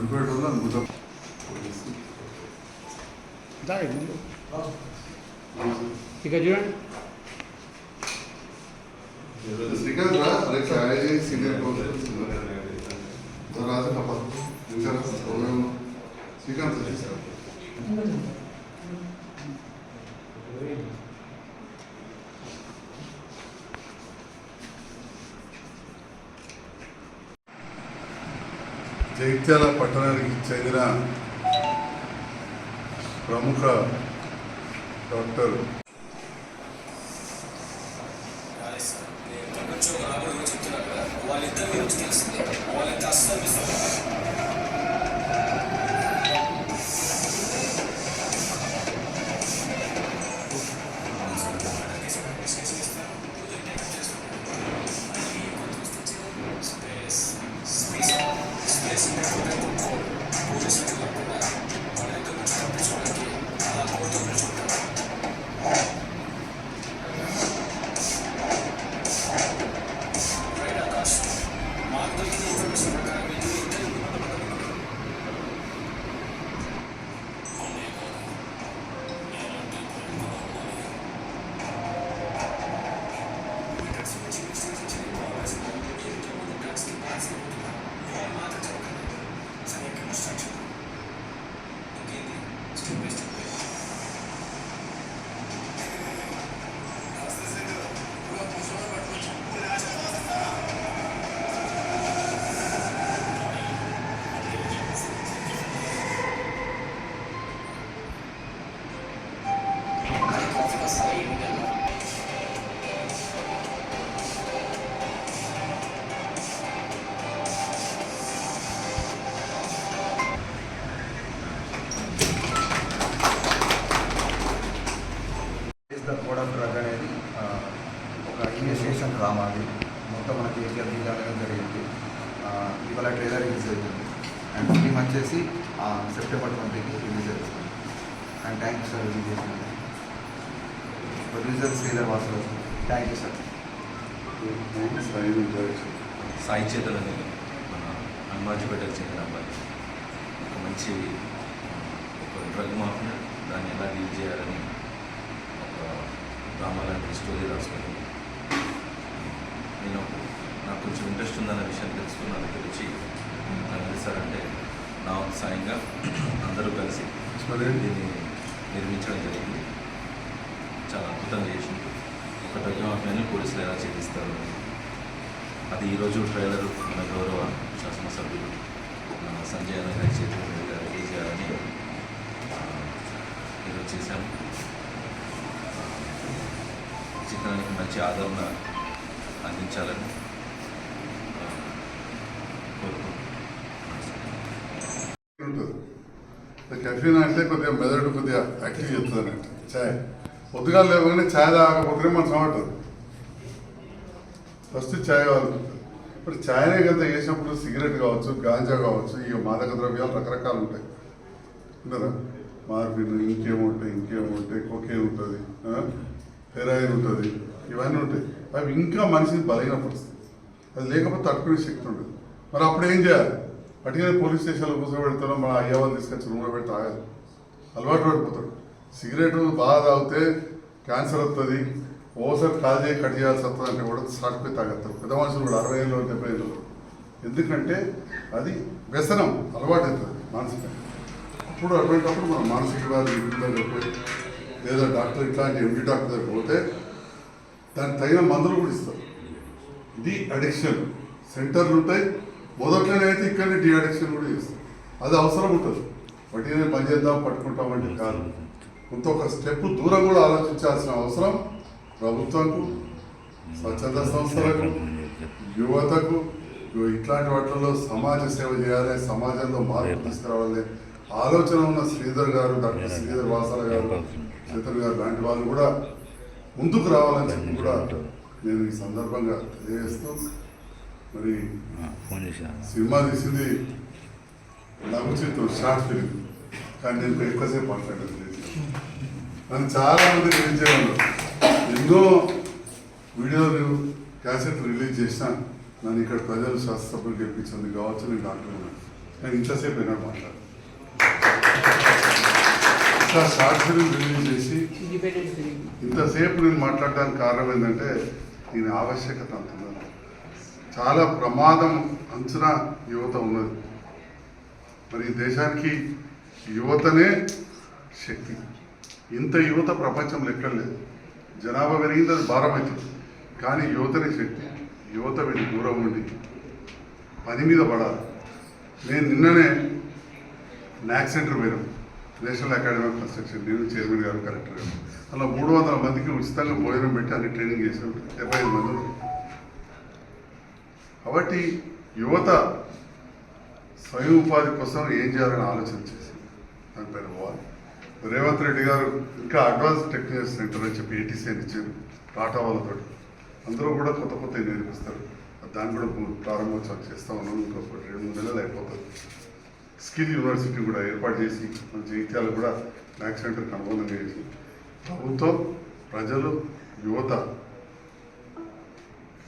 గుడిపేట వల్ల అద్భుతం దారి ముందు ఇక చూడండి శ్రీకాంత్ రా అరే ఛాయ్ సీనియర్ రాజు పాప ఇంకా రా, ఓ, శ్రీకాంత్ వచ్చేసారు జగిత్యాల పట్టణానికి చెందిన ప్రముఖ డాక్టర్ స్పేస్ పోలీసులు డ్రామా అది మొత్తం మన కేజీఆర్ జిల్లాలో జరిగింది. ఇవాళ ట్రైలర్ రిలీజ్ అవుతుంది అండ్ ఫిలిం వచ్చేసి సెప్టెంబర్ ట్వంటీకి రిలీజ్ అవుతుంది and thank you sir release చేసినందుకు. Producer Sridhar Vasu thank you sir Sai చేతులని మన హనుమాజిపేటకు చెందిన అబ్బాయి ఒక మంచి ఒక డ్రగ్ మాఫియా దాన్ని ఎలా డీల్ చేయాలని ఒక డ్రామా లాంటి స్టోరీ రాసుకొని నేను నాకు కొంచెం ఇంట్రెస్ట్ ఉందన్న విషయం తెలుసుకున్న దగ్గర వచ్చి నాకు తెలుసారంటే నా సాయంగా అందరూ కలిసి దీన్ని నిర్మించడం జరిగింది. చాలా అద్భుతంగా చేసింది. ఒక మాఫియాని పోలీసులు ఎలా ఛేదిస్తారు అది ఈరోజు ట్రైలర్ మన గౌరవ శాసనసభ్యులు సంజయ్ గారి చేతుల మీదుగా చేయాలని ఈరోజు చేశాము ఆ, చిత్రానికి మంచి ఆదరణ అందించాలని ఉంటుంది. కెఫీన్ అంటే కొద్దిగా మెదడు కొద్దిగా యాక్టివ్ చేస్తుందన్నట్టు ఛాయ్. పొద్దుగా లేవగానే ఛాయ్ తాగకపోతేనే మన సమాటది ఫస్ట్ ఛాయ్ కావాలి. ఇప్పుడు ఛాయ్నే కదా చేసినప్పుడు సిగరెట్ కావచ్చు గాంజా కావచ్చు ఇక మాదక ద్రవ్యాలు రకరకాలు ఉంటాయి. ఉన్నారా మార్పిన్ ఇంకేముంటాయి ఇంకేముంటాయి కోకేన్ ఉంటుంది హెరాయిన్ ఉంటుంది. ఇవన్నీ ఉంటాయి. అవి ఇంకా మనిషిని బలహీనపరుస్తాయి అది లేకపోతే తట్టుకునే శక్తి ఉండదు. మరి అప్పుడు ఏం చేయాలి? అటుగా పోలీస్ స్టేషన్లో కూర్చోబెడతాం మన అయ్య వాళ్ళు తీసుకొచ్చి రూమ్లో పెట్టి తాగాలి. అలవాటు పడిపోతాడు. సిగరెట్ బాగా తాగితే క్యాన్సర్ వస్తుంది ఓసారి కాల్ చేయి కట్ చేయాల్సి వస్తుంది అంటే కూడా సాటిపోయి తాగేస్తారు. పెద్ద మనుషులు కూడా అరవై ఏళ్ళు డెబ్బై ఏళ్ళు ఎందుకంటే అది వ్యసనం అలవాటు అవుతుంది మానసికంగా అప్పుడు అటువంటిప్పుడు మనం మానసిక వ్యాధి దగ్గర పోయి లేదా డాక్టర్ ఇట్లాంటి ఎండి డాక్టర్ దగ్గర పోతే దానికి తగిన మందులు కూడా ఇస్తారు. డి అడిక్షన్ సెంటర్లు ఉంటాయి. మొదట్లోనే అయితే ఇక్కడనే డి అడిక్షన్ కూడా చేస్తారు. అది అవసరం ఉంటుంది. వడ్డీనే పని చేద్దాం పట్టుకుంటాం అంటే కాదు. కొంత ఒక స్టెప్ దూరం కూడా ఆలోచించాల్సిన అవసరం ప్రభుత్వంకు స్వచ్ఛంద సంస్థలకు యువతకు ఇట్లాంటి వాటిల్లో సమాజ సేవ చేయాలి సమాజంలో మార్పు తీసుకురావాలి. ఆలోచన ఉన్న శ్రీధర్ గారు డాక్టర్ శ్రీధర్ వాసల గారు చేతన్ గారు లాంటి వాళ్ళు కూడా ముందుకు రావాలని చెప్పి కూడా నేను ఈ సందర్భంగా తెలియజేస్తూ మరి సినిమా తీసింది లఘు చిత్రం షార్ట్ ఫిలిం కానీ నేను ఎక్కువసేపు మాట్లాడలేదు నన్ను చాలా మంది రిలీజ్ చేయడం ఎన్నో వీడియోలు క్యాసెట్ రిలీజ్ చేసిన నన్ను ఇక్కడ ప్రజలు శాస్త్రసభ్యులు గెలిపించింది కావచ్చు నేను డాక్టర్ ఉన్నాను. నేను ఇంతసేపు విన్నాను మాట్లాడు ఇంకా షార్ట్ ఫిల్మ్ రిలీజ్ చేసి ఇంతసేపు నేను మాట్లాడడానికి కారణం ఏంటంటే దీని ఆవశ్యకత అంత చాలా ప్రమాదం అంచనా యువత ఉన్నది. మరి ఈ దేశానికి యువతనే శక్తి. ఇంత యువత ప్రపంచంలో ఎక్కడ లేదు. జనాభా పెరిగింది అది భారం అవుతుంది. కానీ యువతనే శక్తి. యువత వీటి దూరం ఉండి పని మీద పడాలి. నేను నిన్ననే నాక్ సెంటర్ పోయినాం. నేషనల్ అకాడమీ ఆఫ్ కన్స్ట్రక్షన్ నేను చైర్మన్ గారు కలెక్టర్ గారు. అలా మూడు వందల మందికి ఉచితంగా భోజనం పెట్టి అన్ని ట్రైనింగ్ చేసాం డెబ్బై ఐదు మంది. కాబట్టి యువత స్వయం ఉపాధి కోసం ఏం చేయాలని ఆలోచన చేసి దానిపైన పోవాలి. రేవంత్ రెడ్డి గారు ఇంకా అడ్వాన్స్ టెక్నాలజీ సెంటర్ అని చెప్పి ఏటీసీ అని ఇచ్చారు. టాటా వాళ్ళతో అందరూ కూడా కొత్త కొత్త నేర్పిస్తారు దాన్ని కూడా ప్రారంభోత్సవం చేస్తా ఉన్నాం. ఇంకొక రెండు మూడు నెలలు స్కిల్ యూనివర్సిటీ కూడా ఏర్పాటు చేసి మన జీవితాలు కూడా మ్యాథ్స్ సెంటర్కి అనుబంధంగా చేసి ప్రభుత్వం ప్రజలు యువత